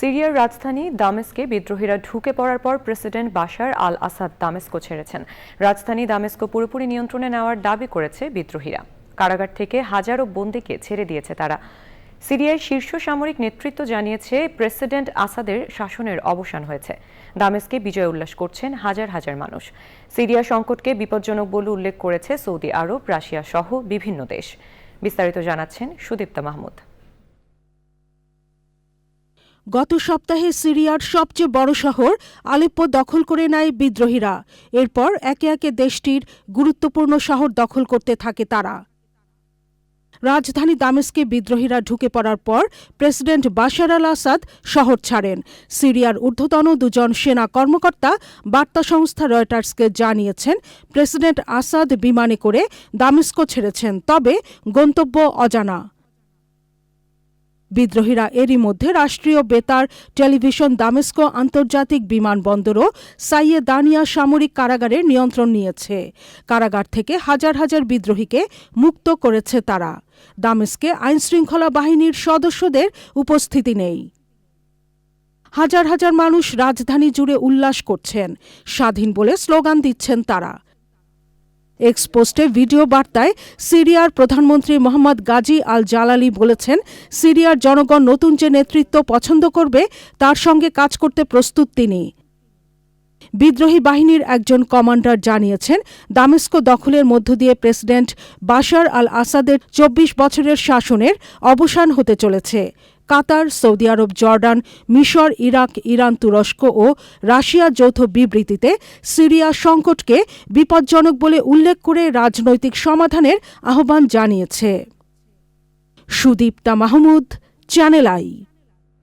সিরিয়ার রাজধানী দামেস্কে বিদ্রোহীরা ঢুকে পড়ার পর প্রেসিডেন্ট বাশার আল আসাদ দামেস্কো ছেড়েছেন। রাজধানী দামেস্কো পুরোপুরি নিয়ন্ত্রণে নেওয়ার দাবি করেছে বিদ্রোহীরা। কারাগার থেকে হাজারো বন্দীকে ছেড়ে দিয়েছে তারা। সিরিয়ার শীর্ষ সামরিক নেতৃত্ব জানিয়েছে, প্রেসিডেন্ট আসাদের শাসনের অবসান হয়েছে। দামেস্কে বিজয় উল্লাস করছেন হাজার হাজার মানুষ। সিরিয়া সংকটকে বিপজ্জনক বলে উল্লেখ করেছে সৌদি আরব, রাশিয়া সহ বিভিন্ন দেশ। বিস্তারিত জানাচ্ছেন সুদীপ্তা মাহমুদ। গত সপ্তাহে সিরিয়ার সবচেয়ে বড় শহর আলেপ্পো দখল করে নেয় বিদ্রোহীরা। এরপর একে একে দেশটির গুরুত্বপূর্ণ শহর দখল করতে থাকে তারা। রাজধানী দামেস্কে বিদ্রোহীরা ঢুকে পড়ার পর প্রেসিডেন্ট বাশার আল আসাদ শহর ছাড়েন। সিরিয়ার ঊর্ধ্বতন দুজন সেনা কর্মকর্তা বার্তা সংস্থা রয়টার্সকে জানিয়েছেন, প্রেসিডেন্ট আসাদ বিমানে করে দামেস্কো ছেড়েছেন, তবে গন্তব্য অজানা। বিদ্রোহীরা এরই মধ্যে রাষ্ট্রীয় বেতার, টেলিভিশন, দামেস্কো আন্তর্জাতিক বিমানবন্দরও সাইয়ে দানিয়া সামরিক কারাগারের নিয়ন্ত্রণ নিয়েছে। কারাগার থেকে হাজার হাজার বিদ্রোহীকে মুক্ত করেছে তারা। দামেস্কে আইনশৃঙ্খলা বাহিনীর সদস্যদের উপস্থিতি নেই। হাজার হাজার মানুষ রাজধানী জুড়ে উল্লাস করছেন, স্বাধীন বলে স্লোগান দিচ্ছেন তারা। এক্সপোস্টে ভিডিও বার্তায় সিরিয়ার প্রধানমন্ত্রী মোহাম্মদ গাজী আল জালালি বলেছেন, সিরিয়ার জনগণ নতুন যে নেতৃত্ব পছন্দ করবে, তার সঙ্গে কাজ করতে প্রস্তুত তিনি। বিদ্রোহী বাহিনীর একজন কমান্ডার জানিয়েছেন, দামেস্কো দখলের মধ্য দিয়ে প্রেসিডেন্ট বাশার আল আসাদের চব্বিশ বছরের শাসনের অবসান হতে চলেছে। কাতার, সৌদি আরব, জর্ডান, মিশর, ইরাক, ইরান তুরস্ক ও রাশিয়া যৌথ বিবৃতিতে সিরিয়া সংকটকে বিপজ্জনক বলে উল্লেখ করে রাজনৈতিক সমাধানের আহ্বান জানিয়েছে। Sudipta Mahmud, channel I.